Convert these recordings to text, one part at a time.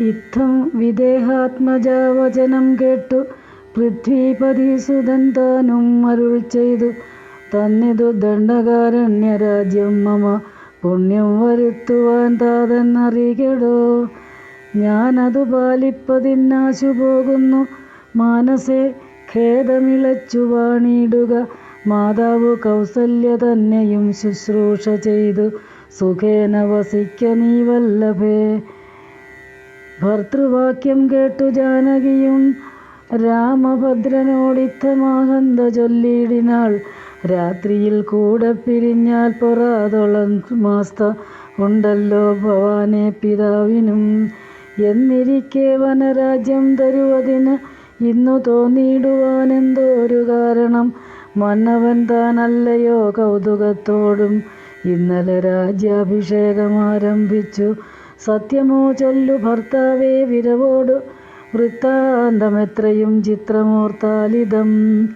ഇത്തം വിദേഹാത്മജാവചനം കേട്ടു. പൃഥ്വീപതിസുതൻ താനും അരുൾ ചെയ്തു. തന്നിതു ദണ്ഡകാരണ്യരാജ്യം മമ. പുണ്യം വരുത്തുവാൻ താതെന്നറിയടോ ഞാനതു പാലിപ്പതിനാശു പോകുന്നു മാനസെ ഖേദമിളച്ചു വാണിടുക. മാതാവ് കൗസല്യ തന്നെയും ശുശ്രൂഷ ചെയ്തു. സുഖേന വസിക്ക നീ വല്ലഭേ. ഭർത്തൃവാക്യം കേട്ടു ജാനകിയും രാമഭദ്രനോടിത്തമാഹന്ത ചൊല്ലിയിടിനാൾ. രാത്രിയിൽ കൂടെ പിരിഞ്ഞാൽ പൊറാതൊളം മാസ്ത ഉണ്ടല്ലോ ഭവാനെ പിതാവിനും. എന്നിരിക്കെ വനരാജ്യം തരുവതിന് ഇന്നു തോന്നിയിടുവാനെന്തോരു കാരണം? മന്നവൻ താനല്ലയോ കൗതുകത്തോടും. ഇന്നലെ രാജ്യാഭിഷേകം ആരംഭിച്ചു. സത്യമോ ചൊല്ലു ഭർത്താവേ വിരവോടു. വൃത്താന്തമെത്രയും ചിത്രമോർത്താലിതം.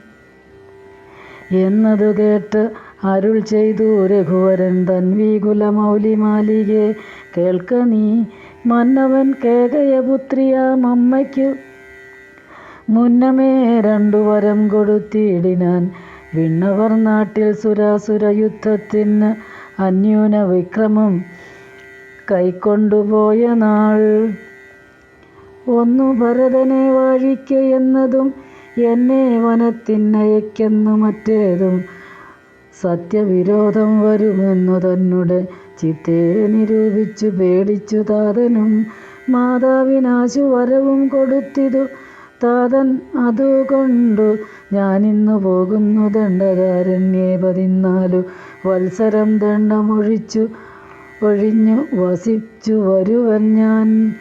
എന്നതു കേട്ട് അരുൾ ചെയ്തു രഘുവരൻ തൻവീകുലമൗലിമാലികെ കേൾക്ക നീ മന്നവൻ കേകയപുത്രിയാം അമ്മയ്ക്കു മുന്നമേ രണ്ടു വരം കൊടുത്തിടിനാൻ വിണ്ണവർ നാട്ടിൽ സുരാസുര യുദ്ധത്തിന് അന്യൂന വിക്രമം. കൈക്കൊണ്ടുപോയ നാൾ. ഒന്നു ഭരതനെ വാഴിക്ക എന്നതും എന്നെ വനത്തിനയക്കെന്നു മറ്റേതും സത്യവിരോധം വരുമെന്നു തന്നെ ചിത്തേ നിരൂപിച്ചു പേടിച്ചു താതനും മാതാവിനാശു വരവും കൊടുത്തിതു. താതൻ അതുകൊണ്ടു ഞാനിന്നു പോകുന്നു ദണ്ഡകാരണ്യേ പതിനാലു. വത്സരം ദണ്ഡമൊഴിച്ചു ഒഴിഞ്ഞു വസിച്ചു വരുവൻ ഞാൻ.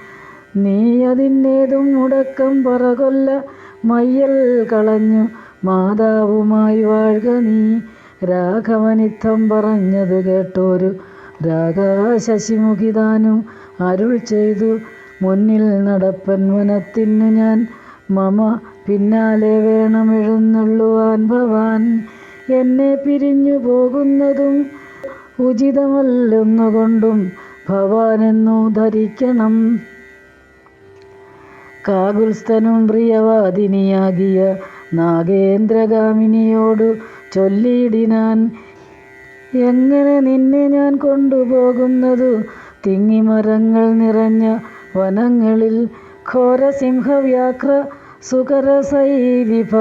നീ അതിനേതും മുടക്കം പറകൊല്ല. മയ്യൽ കളഞ്ഞു മാതാവുമായി വാഴുക നീ. രാഘവനിത്തം പറഞ്ഞതു കേട്ടോരു രാഗാശശിമുഖിതാനും അരുൾ ചെയ്തു. മുന്നിൽ നടപ്പൻ വനത്തിനു ഞാൻ മമ പിന്നാലെ വേണം എഴുന്നള്ളുവാൻ ഭവാൻ. എന്നെ പിരിഞ്ഞു പോകുന്നതും ഉചിതമല്ലെന്നുകൊണ്ടും ഭവാനെന്നു ധരിക്കണം. കാകുൽസ്ഥനും പ്രിയവാദിനിയാകിയ നാഗേന്ദ്രഗാമിനിയോടു ചൊല്ലിയിടിനാൻ എങ്ങനെ നിന്നെ ഞാൻ കൊണ്ടുപോകുന്നതു? തിങ്ങിമരങ്ങൾ നിറഞ്ഞ വനങ്ങളിൽ ഘോരസിംഹവ്യാഘ്ര സുകരസൈരിഭ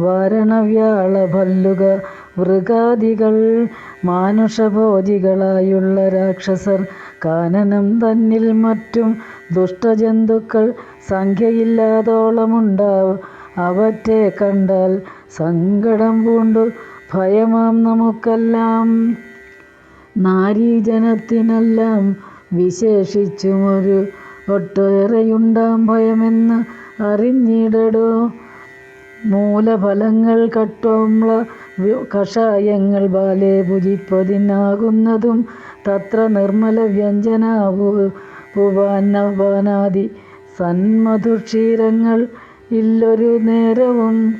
വാരണവ്യാളഭല്ലുക മൃഗാദികൾ മാനുഷഭോജികളായുള്ള രാക്ഷസർ കാനനം തന്നിൽ മറ്റും ദുഷ്ടജന്തുക്കൾ സംഖ്യയില്ലാതോളമുണ്ടാവും. അവറ്റെ കണ്ടാൽ സങ്കടം പൂണ്ടു. ഭയമാം നമുക്കെല്ലാം. നാരീജനത്തിനെല്ലാം വിശേഷിച്ചുമൊരു ഒട്ടേറെയുണ്ടാം ഭയമെന്ന് അറിഞ്ഞിടടോ. മൂലഫലങ്ങൾ കട്ടോമ്ല കഷായങ്ങൾ ബാലെ ഭുജിപ്പതിനാകുന്നതും തത്ര നിർമ്മല വ്യഞ്ജനാവു സന്മധു സന്മധുക്ഷീരങ്ങൾ ഇല്ലൊരു നേരവും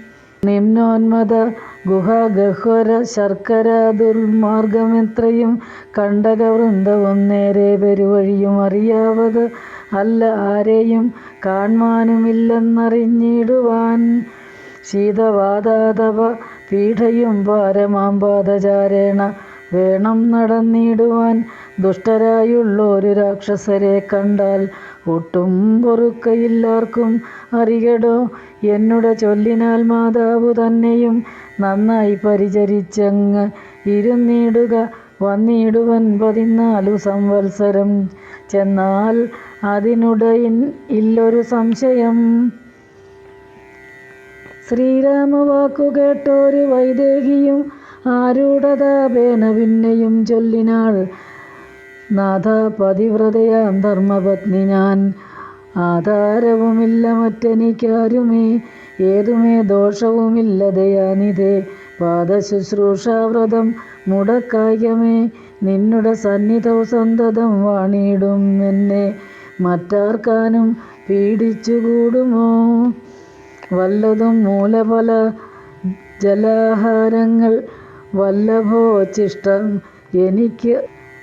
നിമ്നോന്മത ഗുഹാഗഹ്വര ശർക്കര ദുർമാർഗമെത്രയും കണ്ടകവൃന്ദവും നേരെ പെരുവഴിയും അറിയാവത് അല്ല ആരെയും കാൺമാനുമില്ലെന്നറിഞ്ഞിടുവാൻ. ശീതവാതാതപ പീഠയും പാരമാം പാദചാരേണ വേണം നടന്നിടുവാൻ. ദുഷ്ടരായുള്ളൊരു രാക്ഷസരെ കണ്ടാൽ ഒട്ടും പൊറുക്കയില്ലാർക്കും അറിയടോ. എന്നുടെ ചൊല്ലിനാൽ മാതാവ് തന്നെയും നന്നായി പരിചരിച്ചങ്ങ് ഇരുന്നിടുക. വന്നിടുവൻ പതിനാലു സംവത്സരം. ചെന്നാൽ അതിനുടയിൻ ഇല്ലൊരു സംശയം. ശ്രീരാമവാക്കു കേട്ടൊരു വൈദേഹിയും ആരൂഢതാപേന പിന്നെയും ചൊല്ലിനാൾ. നാഥ പതിവ്രതയാം ധർമ്മപത്നി ഞാൻ. ആധാരവുമില്ല മറ്റെനിക്കാരുമേ. ഏതുമേ ദോഷവുമില്ലതയാനിതേ പാദശുശ്രൂഷാവ്രതം മുടക്കായമേ നിന്നുടെ സന്നിധൗ സന്തതം വാണിയിടും എന്നെ. മറ്റാർക്കാനും പീഡിച്ചുകൂടുമോ? വല്ലതും മൂലപല ജലാഹാരങ്ങൾ വല്ലഭോച്ചിഷ്ടം എനിക്ക്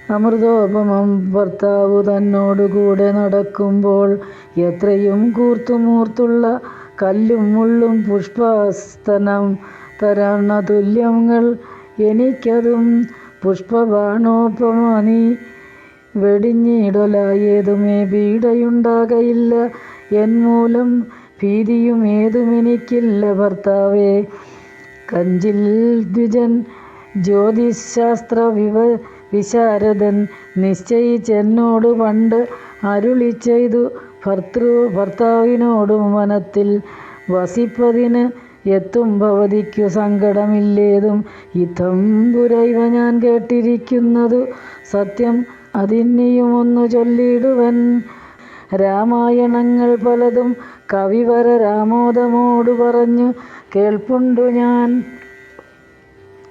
അമൃതോപമം ഭർത്താവു തന്നോടുകൂടെ നടക്കുമ്പോൾ എത്രയും കൂർത്തുമൂർത്തുള്ള കല്ലും മുള്ളും പുഷ്പസ്തനം തരണ തുല്യങ്ങൾ എനിക്കതും പുഷ്പബാണോപമ നീ വെടിഞ്ഞിടല ഏതുമേ പീഡയുണ്ടാകയില്ല. എന്മൂലം ഭീതിയും ഏതുമെനിക്കില്ല ഭർത്താവേ. കഞ്ചിൽ ദ്വിജൻ ജ്യോതിശാസ്ത്ര വിവ വിശാരദൻ നിശ്ചയിച്ചെന്നോട് പണ്ട് അരുളി ചെയ്തു. ഭർത്തൃ ഭർത്താവിനോടും വനത്തിൽ വസിപ്പതിന് എത്തും ഭവതിക്കു സങ്കടമില്ലേതും. ഇത്തം പുരൈവ ഞാൻ കേട്ടിരിക്കുന്നതു സത്യം അതിന്നിയും ഒന്നു ചൊല്ലിടുവൻ. രാമായണങ്ങൾ പലതും കവിവര രാമോദമോടു പറഞ്ഞു കേൾപ്പുണ്ടു ഞാൻ.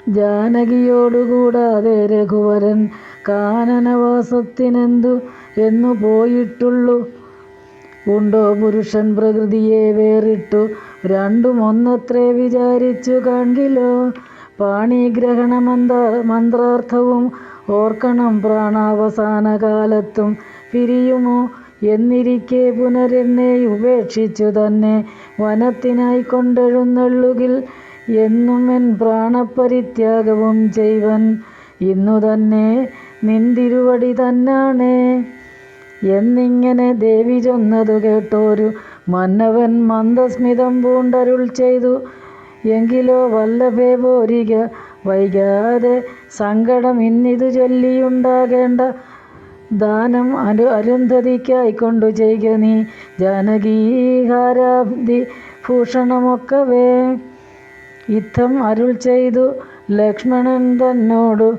ജാനകിയോടുകൂടാതെ രഘുവരൻ കാനനവാസത്തിനെന്തു എന്നു പോയിട്ടുള്ളു. ഉണ്ടോ പുരുഷൻ പ്രകൃതിയെ വേറിട്ടു? രണ്ടും ഒന്നത്രേ വിചാരിച്ചു കാണിലോ പാണിഗ്രഹണ മന്ത്ര മന്ത്രാർത്ഥവും ഓർക്കണം പ്രാണാവസാന കാലത്തും പിരിയുമോ? എന്നിരിക്കെ പുനരെന്നെ ഉപേക്ഷിച്ചു തന്നെ വനത്തിനായി കൊണ്ടെഴുന്നള്ളുകിൽ എന്നും എൻ പ്രാണപരിത്യാഗവും ചെയ്വൻ. ഇന്നു തന്നെ നിന്തിരുവടി തന്നാണേ. എന്നിങ്ങനെ ദേവി ചൊന്നതു കേട്ടോരു മന്നവൻ മന്ദസ്മിതം പൂണ്ടരുൾ ചെയ്തു. എങ്കിലോ വല്ലഭേ പോരിക വൈകാതെ സങ്കടം ഇന്നിതു ചൊല്ലിയുണ്ടാകേണ്ട ദാനം അനു അരുന്ധതിക്കായിക്കൊണ്ടു ചെയ്യുക നീ ജാനകീഹാരാബ്ദി ഭൂഷണമൊക്കവേ. ഇത്തം അരുൾ ചെയ്തു ലക്ഷ്മണൻ തന്നോടു.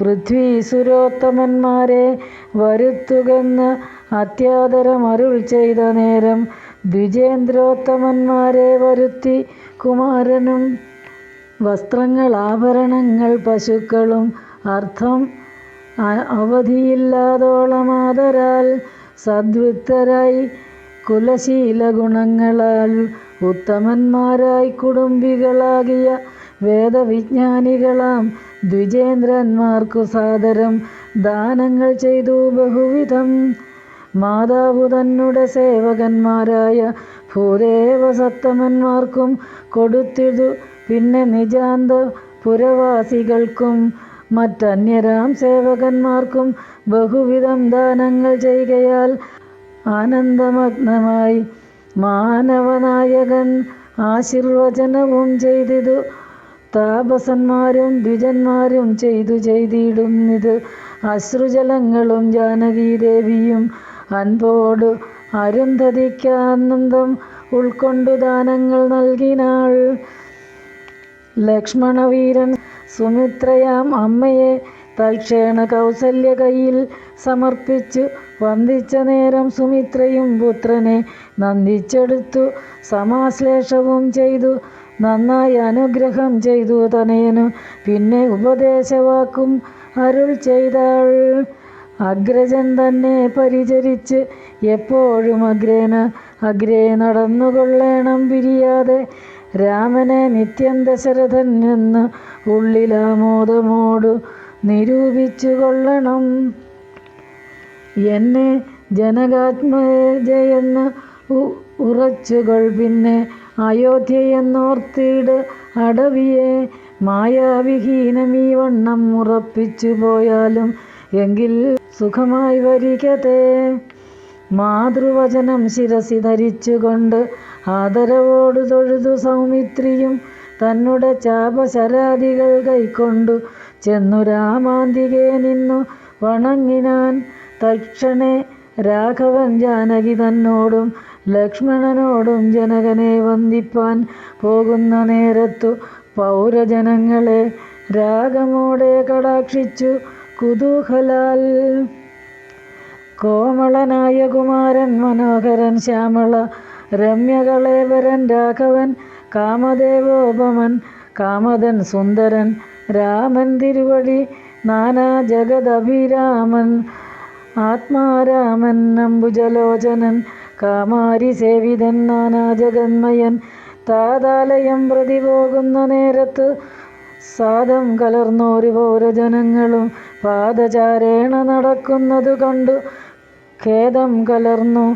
പൃഥ്വി സുരോത്തമന്മാരെ വരുത്തുകെന്ന് അത്യാദരം അരുൾ ചെയ്ത നേരം ദ്വിജേന്ദ്രോത്തമന്മാരെ വരുത്തി കുമാരനും വസ്ത്രങ്ങൾ ആഭരണങ്ങൾ പശുക്കളും അർത്ഥം അ- അവധിയില്ലാതോളമാതരാൽ സദ്വൃത്തരായി കുലശീല ഗുണങ്ങളാൽ ഉത്തമന്മാരായി കുടുംബികളാകിയ വേദവിജ്ഞാനികളാം ദ്വിജേന്ദ്രന്മാർക്കു സാദരം ദാനങ്ങൾ ചെയ്തു ബഹുവിധം. മാതാവു തന്നുടെ സേവകന്മാരായ ഭൂദേവസത്തമന്മാർക്കും കൊടുത്തിതു. പിന്നെ നിജാന്ത പുരവാസികൾക്കും മറ്റന്യരാം സേവകന്മാർക്കും ബഹുവിധം ദാനങ്ങൾ ചെയ്യുകയാൽ ആനന്ദമഗ്നമായി മാനവനായകൻ ആശീർവചനവും ചെയ്തിതു. താപസന്മാരും ദ്വിജന്മാരും ചെയ്തു ചെയ്തിടുന്നിത്. അശ്രുജലങ്ങളും ജാനകീദേവിയും അൻപോട് അരുന്ധതിക്കാനന്ദം ഉൾക്കൊണ്ടു ദാനങ്ങൾ നൽകിനാൾ. ലക്ഷ്മണവീരൻ സുമിത്രയാം അമ്മയെ തൽക്ഷേണ കൗസല്യ കയ്യിൽ സമർപ്പിച്ചു. വന്ദിച്ച നേരം സുമിത്രയും പുത്രനെ നന്ദിച്ചെടുത്തു. സമാശ്ലേഷവും ചെയ്തു. നന്നായി അനുഗ്രഹം ചെയ്തു തനയനു. പിന്നെ ഉപദേശവാക്കും അരുൾ ചെയ്താൾ. അഗ്രജൻ തന്നെ പരിചരിച്ച് എപ്പോഴും അഗ്രേന അഗ്രേ നടന്നുകൊള്ളേണം പിരിയാതെ. രാമനെ നിത്യം ദശരഥൻ എന്ന് ഉള്ളിലാമോദമോടു നിരൂപിച്ചു കൊള്ളണം എന്നെ ജനകാത്മജയെന്ന് ഉറച്ചുകൾ. പിന്നെ അയോധ്യയെന്നോർത്തിട് അടവിയെ മായാവിഹീനമീ വണ്ണം ഉറപ്പിച്ചു പോയാലും എങ്കിൽ സുഖമായി വരികതേ. മാതൃവചനം ശിരസി ധരിച്ചുകൊണ്ട് ആദരവോടു തൊഴുതു സൗമിത്രിയും തന്നുടെ ചാപശരാദികൾ കൈക്കൊണ്ടു ചെന്നു രാമാന്തികെ നിന്നു വണങ്ങിനാൻ. തക്ഷണേ രാഘവൻ ജാനകി തന്നോടും ലക്ഷ്മണനോടും ജനകനെ വന്ദിപ്പാൻ പോകുന്ന നേരത്തു പൗരജനങ്ങളെ രാഗമോടെ കടാക്ഷിച്ചു കുതൂഹലാൽ കോമളനായ കുമാരൻ മനോഹരൻ ശ്യാമള രമ്യകളേവരൻ രാഘവൻ കാമദേവോപമൻ കാമതൻ സുന്ദരൻ രാമൻ തിരുവടി നാനാ ജഗദഭിരാമൻ ആത്മാരാമൻ അംബുജലോചനൻ കാമാരി സേവിതൻ നാനാ ജഗന്മയൻ താതാലയം പ്രതി പോകുന്ന നേരത്ത് സാദം കലർന്നോരു പൗരജനങ്ങളും പാദചാരേണ നടക്കുന്നത് കണ്ടു ഖേദം കലർന്നു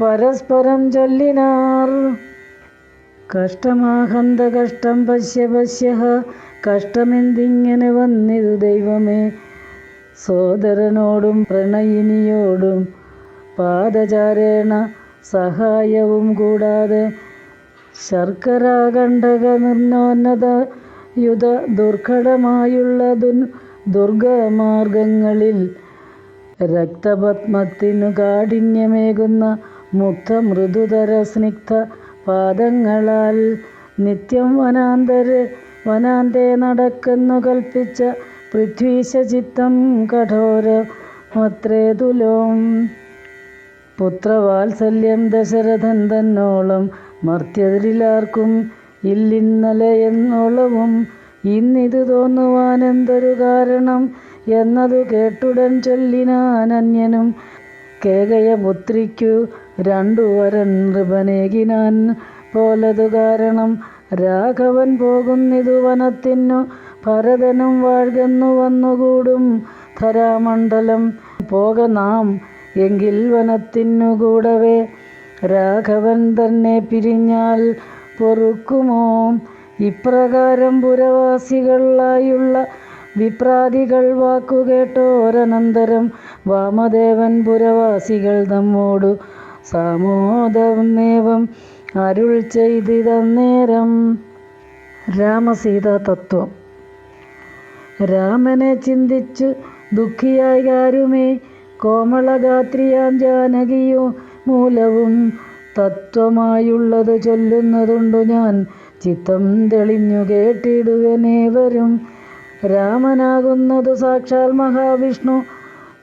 പരസ്പരം ചൊല്ലിനാർ. കഷ്ടമാഹന്ത കഷ്ടം പശ്യ പശ്യ കഷ്ടമെന്തിങ്ങനെ വന്നിതു ദൈവമേ? സോദരനോടും പ്രണയിനിയോടും പാദചാരേണ സഹായവും കൂടാതെ ശർക്കരാകണ്ടക നിർണോന്നത യുധ ദുർഘടമായുള്ള ദുൻ ദുർഗമാർഗങ്ങളിൽ രക്തപത്മത്തിനു കാഠിന്യമേകുന്ന മുക്ത മൃദുതര സ്നിഗ്ധ പാദങ്ങളാൽ നിത്യം വനാന്തര് വനാന്തേ നടക്കുന്നു കൽപ്പിച്ച പൃഥ്വീശചിത്തം കഠോരമത്രേ തുലോം പുത്രവാത്സല്യം ദശരഥൻ തന്നോളം മർത്യതിലാർക്കും ഇല്ലിന്നലെ എന്നോളവും ഇന്നിതു തോന്നുവാൻ എന്തൊരു കാരണം എന്നതു കേട്ടുടൻ ചൊല്ലിനാൻ അന്യനും കേകയപുത്രിക്കു രണ്ടു വരൻ നൃപനേകിനാൻ പോലതു കാരണം രാഘവൻ പോകുന്നിതു വനത്തിനു ഭരതനും വാഴ്കന്നു വന്നുകൂടും ധരാമണ്ഡലം. പോക നാം എങ്കിൽ വനത്തിനു കൂടവേ. രാഘവൻ തന്നെ പിരിഞ്ഞാൽ പൊറുക്കുമോ? ഇപ്രകാരം പുരവാസികളായുള്ള വിപ്രാതികൾ വാക്കുകേട്ടോരനന്തരം വാമദേവൻ പുരവാസികൾ നമ്മോടു സാമോദനേവം അരുൾ ചെയ്തിതന്നേരം രാമസീത തത്വം. രാമനെ ചിന്തിച്ചു ദുഃഖിയായി കാരുമേ കോമളഗാത്രിയാം ജാനകിയോ? മൂലവും തത്വമായുള്ളത് ചൊല്ലുന്നതുണ്ടു ഞാൻ. ചിത്തം തെളിഞ്ഞു കേട്ടിടുവനേവരും. രാമനാകുന്നതു സാക്ഷാൽ മഹാവിഷ്ണു.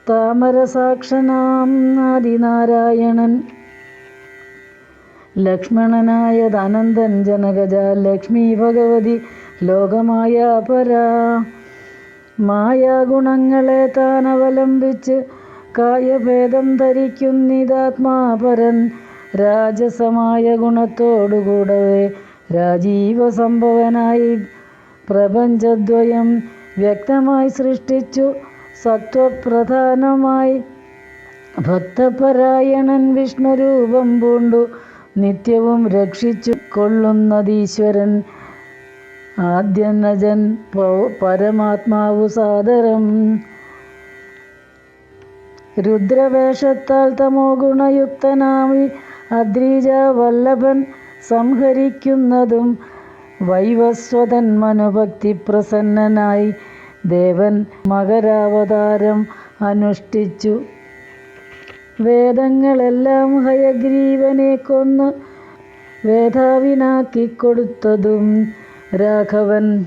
താമരസാക്ഷനാം ആദിനാരായണൻ. ലക്ഷ്മണനായത് അനന്തൻ ജനകജ ലക്ഷ്മി ഭഗവതി ലോകമായ പരാ മായാഗുണങ്ങളെ താൻ അവലംബിച്ച് കായഭേദം ധരിക്കുന്നിതാത്മാപരൻ രാജസമായ ഗുണത്തോടുകൂടവേ രാജീവ സംഭവനായി പ്രപഞ്ചദ്വയം വ്യക്തമായി സൃഷ്ടിച്ചു. സത്വപ്രധാനമായി ഭക്തപരായണൻ വിഷ്ണുരൂപം പൂണ്ടു. നിത്യവും രക്ഷിച്ചു കൊള്ളുന്നതീശ്വരൻ ആദ്യനജൻ പരമാത്മാവു സാദരം. രുദ്രവേഷത്താൽ തമോ ഗുണയുക്തനാമി അദ്രീജ വല്ലഭൻ സംഹരിക്കുന്നതും വൈവസ്വതൻ മനുഭക്തി പ്രസന്നനായി ദേവൻ മകരാവതാരം അനുഷ്ഠിച്ചു. വേദങ്ങളെല്ലാം ഹയഗ്രീവനെ കൊന്ന് വേദാവിനാക്കിക്കൊടുത്തതും രാഘവൻ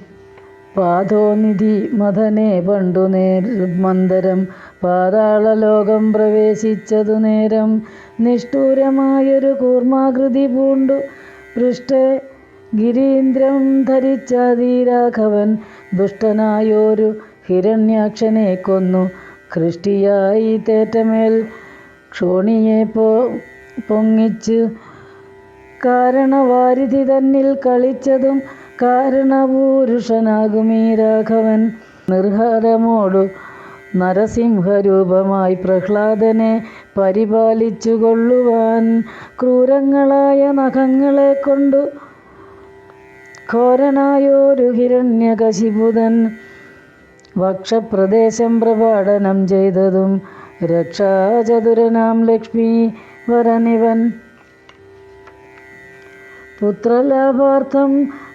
പാതോനിധി മദനെ പണ്ടു നേർ മന്ദരം പാതാളലോകം പ്രവേശിച്ചതു നേരം നിഷ്ഠൂരമായൊരു കൂർമാകൃതി പൂണ്ടു. പൃഷ്ഠേ ഗിരീന്ദ്രം ധരിച്ച ധീരാഘവൻ ദുഷ്ടനായോരു ഹിരണ്യാക്ഷനെ കൊന്നു. ഹൃഷ്ടിയായി തേറ്റമേൽ ക്ഷോണിയെ പോ പൊങ്ങിച്ച് കാരണവാരിധി തന്നിൽ കളിച്ചതും കാരണപൂരുഷനാകുമീ രാഘവൻ. നിർഹരമോടു നരസിംഹരൂപമായി പ്രഹ്ലാദനെ പരിപാലിച്ചു കൊള്ളുവാൻ ക്രൂരങ്ങളായ നഖങ്ങളെ കൊണ്ടു ഘോരനായോരു ഹിരണ്യകശിപുതൻ വക്ഷപ്രദേശം പ്രപാടനം ചെയ്തതും രക്ഷാചതുരനാം ലക്ഷ്മി വരനിവൻ. പുത്രലാഭാർത്ഥം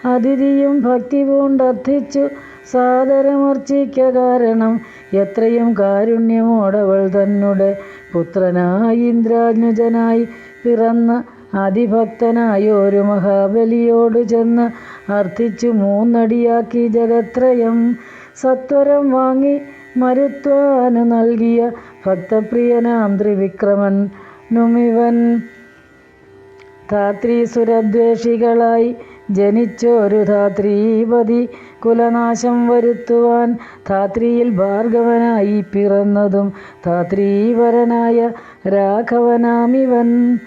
അതിഥിയും ഭക്തി പൂണ്ടർത്ഥിച്ചു സാദരമർച്ചിക്ക കാരണം എത്രയും കാരുണ്യമോടവൾ തന്നെ പുത്രനായി ഇന്ദ്രാജ്ഞുജനായി പിറന്ന അതിഭക്തനായൊരു മഹാബലിയോട് ചെന്ന് അർത്ഥിച്ചു മൂന്നടിയാക്കി ജഗത്രയം. സത്വരം വാങ്ങി മരുത്വാനു നൽകിയ ഭക്തപ്രിയനാം ത്രിവിക്രമൻ. നുമിവൻ ധാത്രീസുരദ്വേഷികളായി ജനിച്ചൊരു ധാത്രീപതി കുലനാശം വരുത്തുവാൻ ധാത്രിയിൽ ഭാർഗവനായി പിറന്നതും ധാത്രീവരനായ രാഘവനാമിവൻ.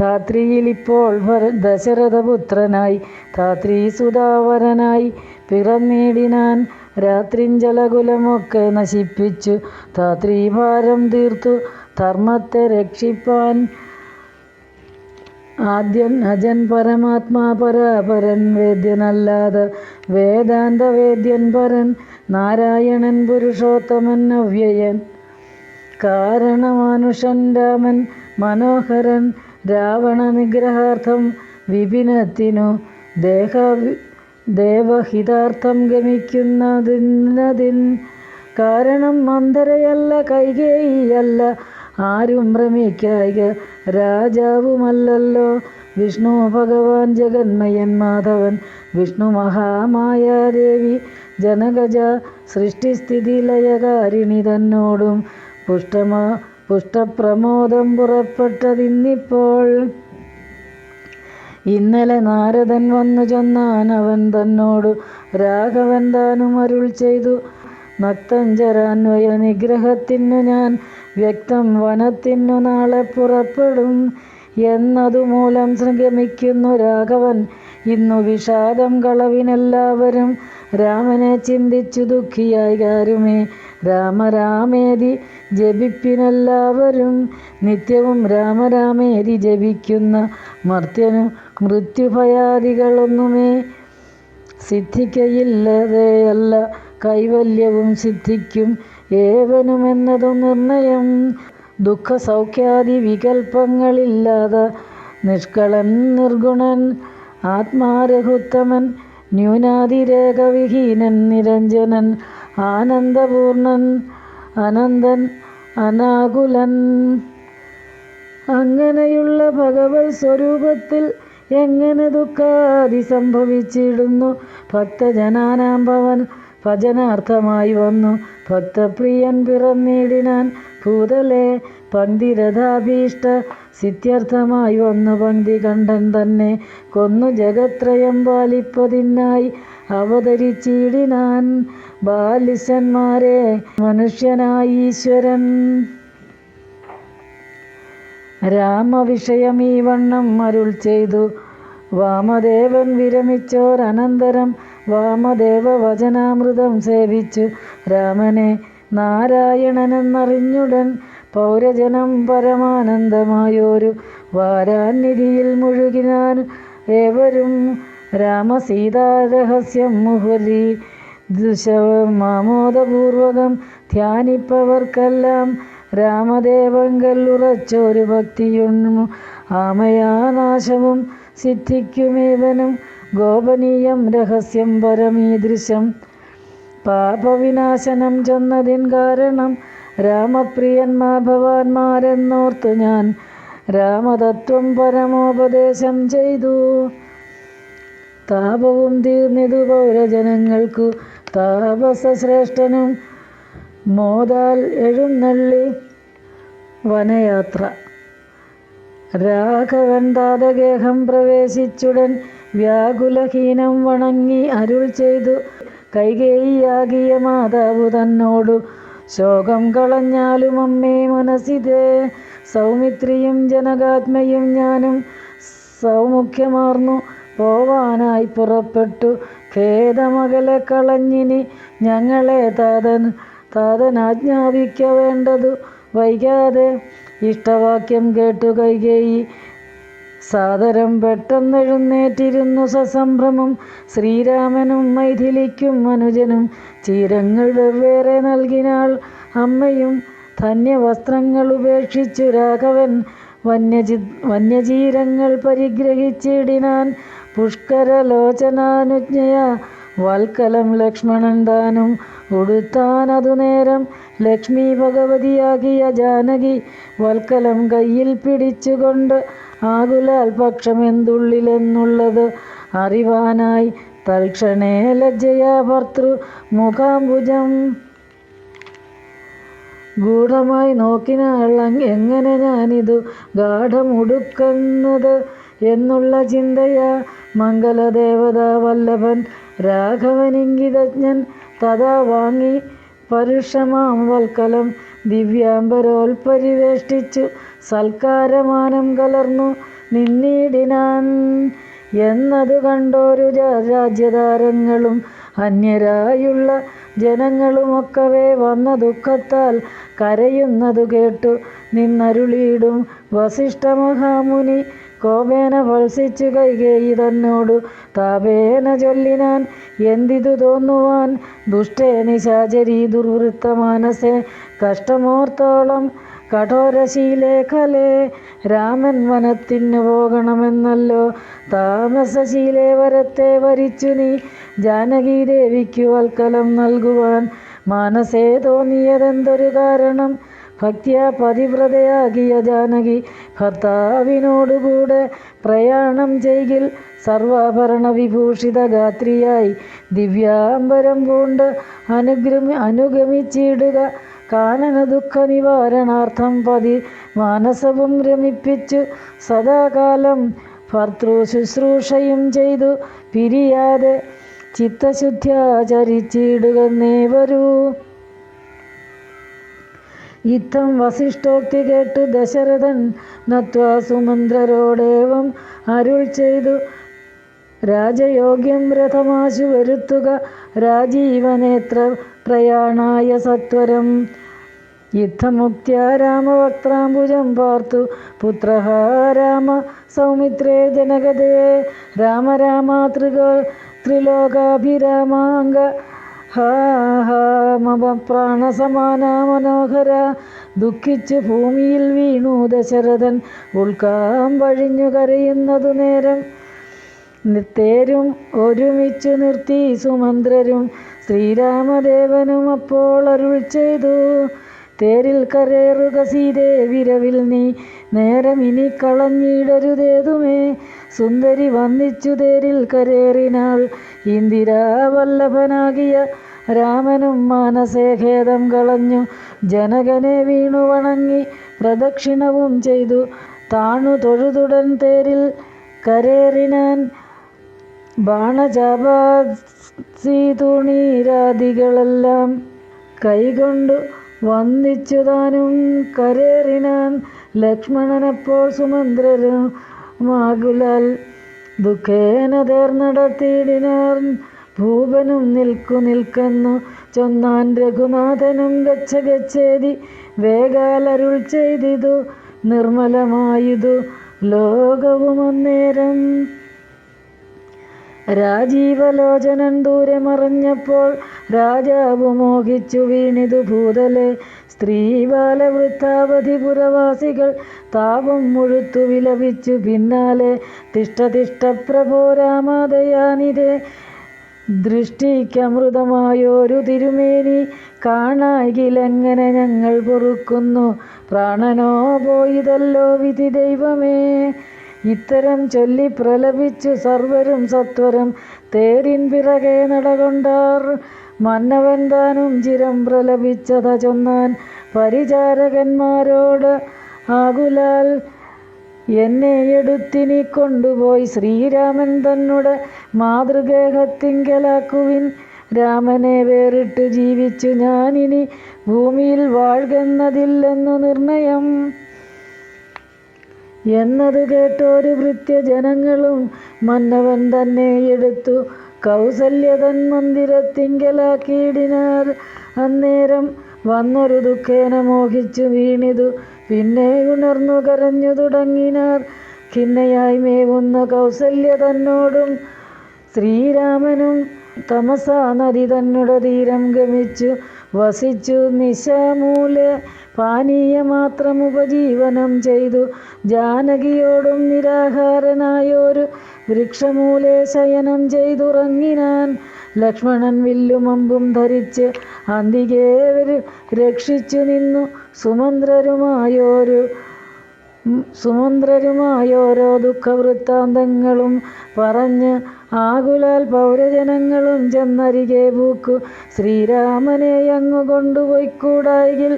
ധാത്രിയിൽ ഇപ്പോൾ ദശരഥപുത്രനായി. ധാത്രീസുതാവരനായി പിറന്നീടിനാൻ രാത്രിഞ്ചലകുലമൊക്കെ നശിപ്പിച്ചു. ധാത്രീഭാരം തീർത്തു. ധർമ്മത്തെ രക്ഷിപ്പാൻ ആദ്യൻ അജൻ പരമാത്മാ പരാപരൻ വേദ്യനല്ലാതെ വേദാന്ത വേദ്യൻ പരൻ നാരായണൻ പുരുഷോത്തമൻ അവ്യയൻ. കാരണമാനുഷൻ രാമൻ മനോഹരൻ രാവണ നിഗ്രഹാർത്ഥം വിപിനത്തിനു ദേഹ ദേവഹിതാർത്ഥം ഗമിക്കുന്നതിൻ കാരണം മന്ദരയല്ല കൈകേയിയല്ല ആരും ഭ്രമിക്കായിക രാജാവുമല്ലല്ലോ. വിഷ്ണു ഭഗവാൻ ജഗന്മയൻ മാധവൻ വിഷ്ണു മഹാമായാദേവി ജനകജ സൃഷ്ടിസ്ഥിതി ലയകാരിണി തന്നോടും പുഷ്ടമാ പുഷ്ടപ്രമോദം പുറപ്പെട്ടതിന്നിപ്പോൾ. ഇന്നലെ നാരദൻ വന്നു ചെന്നാൻ അവൻ തന്നോടു രാഘവൻ താനും അരുൾ ചെയ്തു. നക്തഞ്ചരാന്വയ നിഗ്രഹത്തിനു ഞാൻ വ്യക്തം വനത്തിനു നാളെ പുറപ്പെടും എന്നതുമൂലം ശ്രമിക്കുന്നു രാഘവൻ. ഇന്നു വിഷാദം കളവിനെല്ലാവരും രാമനെ ചിന്തിച്ചു ദുഃഖിയായി. കാരുമേ രാമരാമേതി ജപിപ്പിനെല്ലാവരും നിത്യവും രാമരാമേരി ജപിക്കുന്ന മർത്യനു മൃത്യുഭയാദികളൊന്നുമേ സിദ്ധിക്കയില്ലതെയല്ല. കൈവല്യവും സിദ്ധിക്കും ഏവനുമെന്നതും നിർണയം. ദുഃഖസൗഖ്യാദി വികൽപ്പങ്ങളില്ലാതെ നിഷ്കളൻ നിർഗുണൻ ആത്മാരഹുത്തമൻ ന്യൂനാതിരേഖവിഹീനൻ നിരഞ്ജനൻ ആനന്ദപൂർണൻ അനന്തൻ അനാകുലൻ. അങ്ങനെയുള്ള ഭഗവത് സ്വരൂപത്തിൽ എങ്ങനെ ദുഃഖാദി സംഭവിച്ചിടുന്നു? ഭക്തജനാനാം ഭവൻ ഭജനാർത്ഥമായി വന്നു. ഭക്തപ്രിയൻ പിറന്നിടിനാൻ ഭൂതലെ പന്തിരഥാഭീഷ്ട സിദ്ധ്യർത്ഥമായി വന്നു. പന്തി കണ്ഠൻ തന്നെ കൊന്നു. ജഗത്രയം പാലിപ്പതിനായി അവതരിച്ചിടിനാൻ ബാലിശന്മാരെ മനുഷ്യനായി ഈശ്വരൻ. രാമവിഷയം ഈ വണ്ണം അരുൾ ചെയ്തു. വാമദേവൻ വിരമിച്ചോർ അനന്തരം വാമദേവ വചനാമൃതം സേവിച്ചു. രാമനെ നാരായണനെന്നറിഞ്ഞുടൻ പൗരജനം പരമാനന്ദമായോരു വാരാനിധിയിൽ മുഴുകിനാൻ ഏവരും രാമസീതാരഹസ്യം മുഹുരി. ദുശമാമോദപൂർവകം ധ്യാനിപ്പവർക്കെല്ലാം രാമദേവങ്കൽ ഉറച്ചൊരു ഭക്തിയുണ്ണു. ആമയാനാശവും സിദ്ധിക്കുമേവനും ഗോപനീയം രഹസ്യം പരമീദൃശം പാപവിനാശനം ചെന്നതിൻ കാരണം രാമപ്രിയന്മാ ഭവാന്മാരെന്നോർത്തു ഞാൻ. രാമതത്വം പരമോപദേശം ചെയ്തു. താപവും തീർന്നിതു പൗരജനങ്ങൾക്കു താപസശ്രേഷ്ഠനും മോദാൽ എഴുന്നള്ളി വനയാത്ര. രാഘവൻ താതഗേഹം പ്രവേശിച്ചുടൻ വ്യാകുലഹീനം വണങ്ങി അരുൾ ചെയ്തു. കൈകേയിയാകിയ മാതാവ് തന്നോടു ശോകം കളഞ്ഞാലും അമ്മേ മനസ്സിതേ. സൗമിത്രിയും ജനകാത്മയും ഞാനും സൗമുഖ്യമാർന്നു. പോവാനായി പുറപ്പെട്ടു. ഖേദമകലെ കളഞ്ഞിനി ഞങ്ങളെ താതൻ താതൻ ആജ്ഞാപിക്ക വേണ്ടതു വൈകാതെ ഇഷ്ടവാക്യം കേട്ടു കൈകേയി. സാദരം പെട്ടെന്നെഴുന്നേറ്റിരുന്നു സസംഭ്രമം. ശ്രീരാമനും മൈഥിലിക്കും മനുജനും ചീരങ്ങൾ വെവ്വേറെ നൽകിനാൾ. അമ്മയും ധന്യവസ്ത്രങ്ങൾ ഉപേക്ഷിച്ചു രാഘവൻ വന്യജി വന്യചീരങ്ങൾ പരിഗ്രഹിച്ചിടിനാൻ. പുഷ്കരലോചനാനുജ്ഞയ വൽക്കലം ലക്ഷ്മണൻ താനും ഉടുത്താനതു നേരം ലക്ഷ്മി ഭഗവതിയാകിയ ജാനകി വൽക്കലം കയ്യിൽ പിടിച്ചുകൊണ്ട് ആകുലാൽ പക്ഷമെന്തുള്ളിലെന്നുള്ളത് അറിവാനായി തൽക്ഷണേ ലജ്ജയാ ഭർത്തൃ മുഖാംബുജം. ഗൂഢമായി നോക്കിനാൾ എങ്ങനെ ഞാനിതു ഗാഠമുടുക്കുന്നത് എന്നുള്ള ചിന്തയാ മംഗലദേവത വല്ലഭൻ രാഘവനിംഗിതജ്ഞൻ തഥാ വാങ്ങി പരുഷമാം വൽക്കലം ദിവ്യാംബരോൽപരിവേഷ്ടിച്ചു സൽക്കാരമാനം കലർന്നു നിന്നിടിനാൻ. എന്നതു കണ്ടോരു രാജ്യതാരങ്ങളും അന്യരായുള്ള ജനങ്ങളുമൊക്കവേ വന്ന ദുഃഖത്താൽ കരയുന്നതു കേട്ടു. നിന്നരുളിയിടും വസിഷ്ഠമഹാമുനി കോപേന ഭത്സിച്ചു കൈകേയി തന്നോടു താപേന ചൊല്ലിനാൻ എന്തിതു തോന്നുവാൻ? ദുഷ്ടേ നിശാചരി ദുർവൃത്ത മാനസേ കഷ്ടമോർത്തോളം കഠോരശീലേഖലേ രാമൻ വനത്തിനു പോകണമെന്നല്ലോ. താമസശീലേ വരത്തെ വരിച്ചു നീ ജാനകീദേവിക്കു വൽക്കലം നൽകുവാൻ. മാനസേ തോന്നിയതെന്തൊരു കാരണം? ഭക്തിയ പതിവ്രതയാകിയ ജാനകി. ഭർത്താവിനോടുകൂടെ പ്രയാണം ചെയ്യിൽ സർവാഭരണ വിഭൂഷിത ഗാത്രിയായി. ദിവ്യാംബരം പൂണ്ട് അനുഗ്രമി അനുഗമിച്ചിടുക. കാനന ദുഃഖ നിവാരണാർത്ഥം പതി മാനസവും രമിപ്പിച്ചു. സദാകാലം ഭർത്തൃ ശുശ്രൂഷയും ചെയ്തു. പിരിയാതെ ചിത്തശുദ്ധ്യാചരിച്ചിടുക വരൂ. ഇത്തം വസിഷ്ഠോക്തി കേട്ടു ദശരഥൻ നത്വാ സുമന്ത്രരോടേവം അരുൾ ചെയ്തു. രാജയോഗ്യം രഥമാശു വരുത്തുക രാജീവനേത്ര പ്രയാണായ സത്വരം. യുദ്ധമുക്തിയ രാമവക്ത്രാംബുജം പാർത്തു. പുത്ര രാമ സൗമിത്രേ ജനകതേ രാമ രാമ ത്രിക ത്രിലോകാഭിരാമാങ്ക ഹാ പ്രാണസമാന മനോഹര ദുഃഖിച്ച് ഭൂമിയിൽ വീണു ദശരഥൻ. ഉൾക്കാം വഴിഞ്ഞു കരയുന്നതു നേരം നിത്തേരും ഒരുമിച്ചു നിർത്തി സുമന്ത്രരും. ശ്രീരാമദേവനും അപ്പോൾ അരുൾ ചെയ്തു. തേരിൽ കരേറുക സീതേ വിരവിൽ നീ. നേരം ഇനി കളഞ്ഞിടരുതേതുമേ. സുന്ദരി വന്നിച്ചു തേരിൽ കരേറിനാൾ ഇന്ദിരാവല്ലഭനാകിയ രാമനും മാനസേ ഖേദം കളഞ്ഞു. ജനകനെ വീണു വണങ്ങി പ്രദക്ഷിണവും ചെയ്തു. താണു തൊഴുതുടൻ തേരിൽ കരേറിനാൻ ബാണചാപാസീതുണീരാദികളെല്ലാം കൈകൊണ്ടു വന്ദിച്ചു താനും കരേറിനാൻ ലക്ഷ്മണനപ്പോൾ സുമന്ത്രരും മാകുലാൽ ദുഃഖേന തേർന്നടത്തിയിടിനാർ ഭൂപനും നിൽക്കു നിൽക്കുന്നു ചൊന്നാൻ രഘുനാഥനും ഗച്ഛ ഗച്ഛേതി വേഗാലരുൾ ചെയ്തിതു നിർമ്മലമായതു ലോകവും അന്നേരം രാജീവലോചനൻ ദൂരെ മറഞ്ഞപ്പോൾ രാജാവ് മോഹിച്ചു വീണിതു ഭൂതലെ. സ്ത്രീ ബാലവൃത്താവധി പുരവാസികൾ താപം മുഴുത്തു വിലപിച്ചു പിന്നാലെ. തിഷ്ട പ്രഭോ രാമദയാനിരേ ദൃഷ്ടിക്കമൃതമായൊരു തിരുമേനി കാണാകിലെങ്ങനെ ഞങ്ങൾ പൊറുക്കുന്നു? പ്രാണനോ പോയിതല്ലോ വിധി ദൈവമേ. ഇത്തരം ചൊല്ലി പ്രലപിച്ചു സർവരും സത്വരം തേരിൻ പിറകെ നടകൊണ്ടാർ. മന്നവൻ താനും ചിരം പ്രലപിച്ചത ചൊന്നാൻ പരിചാരകന്മാരോട് ആകുലാൽ. എന്നെ എടുത്തിനി കൊണ്ടുപോയി ശ്രീരാമൻ തന്നുടെ മാതൃഗേഹത്തിങ്കലാക്കുവിൻ രാമനെ വേറിട്ട് ജീവിച്ചു ഞാനിനി ഭൂമിയിൽ വാഴ്കെന്നതില്ലെന്നു നിർണയം. എന്നത് കേട്ടൊരു ഭൃത്യജനങ്ങളും മന്നവൻ തന്നെ എടുത്തു. കൗസല്യതൻ മന്ദിരത്തിങ്കലാക്കിയിടിനാർ അന്നേരം വന്നൊരു ദുഃഖേന മോഹിച്ചു വീണിതു. പിന്നെ ഉണർന്നു കരഞ്ഞു തുടങ്ങിനാർ. ഖിന്നയായി മേവുന്ന കൗസല്യ തന്നോടും ശ്രീരാമനും തമസാ നദി തന്നുട തീരം ഗമിച്ചു. വസിച്ചു നിശാമൂലെ പാനീയമാത്രം ഉപജീവനം ചെയ്തു. ജാനകിയോടും നിരാഹാരനായോരു വൃക്ഷമൂലെ ശയനം ചെയ്തുറങ്ങിനാൻ ലക്ഷ്മണൻ വില്ലുമമ്പും ധരിച്ച് അന്തികേ രക്ഷിച്ചു നിന്നു. സുമന്ത്രരുമായോരു സുമന്ത്രരുമായോരോ ദുഃഖവൃത്താന്തങ്ങളും പറഞ്ഞ് ആകുലാൽ പൗരജനങ്ങളും ചെന്നരികെ പൂക്കു. ശ്രീരാമനെ അങ്ങു കൊണ്ടുപോയിക്കൂടായിൽ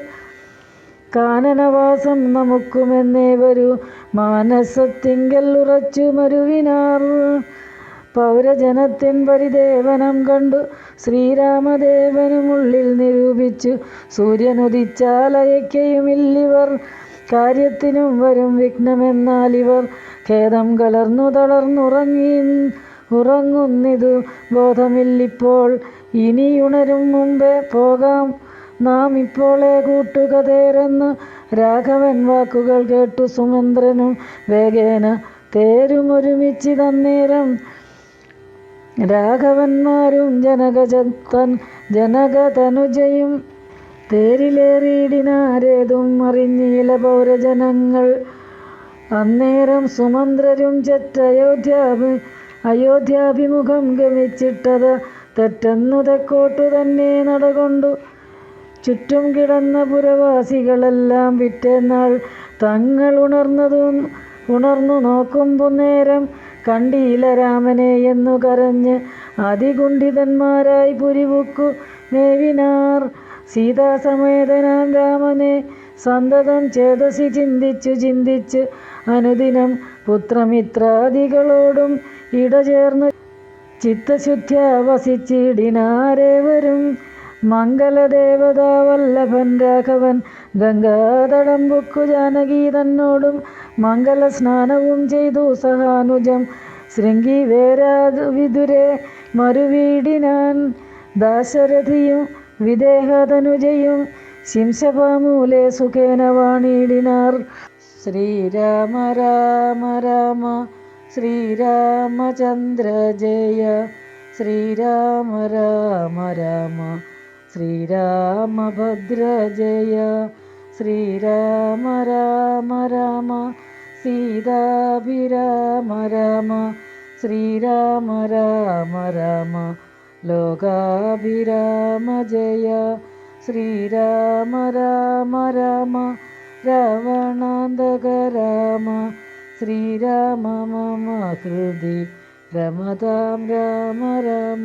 കാനനവാസം നമുക്കുമെന്നേ വരൂ. മാനസത്തിങ്കൽ ഉറച്ചു മരുവിനാർ. പൗരജനത്തിൻ പരിദേവനം കണ്ടു. ശ്രീരാമദേവനുമുള്ളിൽ നിരൂപിച്ചു. സൂര്യനുദിച്ചാൽ അയക്കയുമില്ലിവർ കാര്യത്തിനും വരും വിഘ്നമെന്നാൽ ഇവർ ഖേദം കലർന്നു തളർന്നുറങ്ങി ഉറങ്ങുന്നിതു ബോധമില്ലിപ്പോൾ. ഇനിയുണരും മുമ്പേ പോകാം. നാം ഇപ്പോളെ കൂട്ടുകതേരെന്ന് രാഘവൻ വാക്കുകൾ കേട്ടു സുമന്ത്രനും വേഗേന തേരും ഒരുമിച്ച് തന്നേരം. രാഘവന്മാരും ജനകജത്തൻ ജനകതനുജയും തേരിലേറിയിടിനാരേതും അറിഞ്ഞീല പൗരജനങ്ങൾ. അന്നേരം സുമന്ത്രരും ചെറ്റയോധ്യാഭി അയോധ്യാഭിമുഖം ഗമിച്ചിട്ടത് തെറ്റെന്നു തെക്കോട്ടു തന്നെ നടകൊണ്ടു. ചുറ്റും കിടന്ന പുരവാസികളെല്ലാം പിറ്റേന്നാൾ തങ്ങൾ ഉണർന്നതും ഉണർന്നു നോക്കുമ്പോൾ നേരം കണ്ടിയില രാമനെ എന്നു കരഞ്ഞ് അതികുണ്ഠിതന്മാരായി പുരിവുക്കു മേവിനാർ. സീതാസമേതനാം രാമനെ സന്തതം ചേതസി ചിന്തിച്ചു ചിന്തിച്ച് അനുദിനം പുത്രമിത്രാദികളോടും ഇടചേർന്ന് ചിത്തശുദ്ധ്യ വസിച്ചിടിനാരേവരും മംഗലദേവതാ വല്ലഭൻ രാഘവൻ ഗംഗാതടം ബുക്കു ജാനകി തന്നോടും മംഗല സ്നാനവും ചെയ്തു സഹാനുജം. ശൃംഗി വേരാവിതുരെ മറുവീടിനാൻ ദാശരഥിയും വിദേഹതനുജയും ശിംശപാമൂലെ സുഖേന വാണിടിനാർ. ശ്രീരാമ രാമ രാമ ശ്രീരാമചന്ദ്ര ജയ ശ്രീരാമ രാമ രാമ. ശ്രീരാമഭദ്ര ജയ ശ്രീരാമ രാമ രാമ സീതാഭിരാമ രാമ ശ്രീരാമ രാമ രാമ ലോകാഭിരാമ ജയ ശ്രീരാമ രാമ രാമ രാവണാന്തക രാമ ശ്രീരാമ മമ ഹൃദി രമതാം രാമ രാമ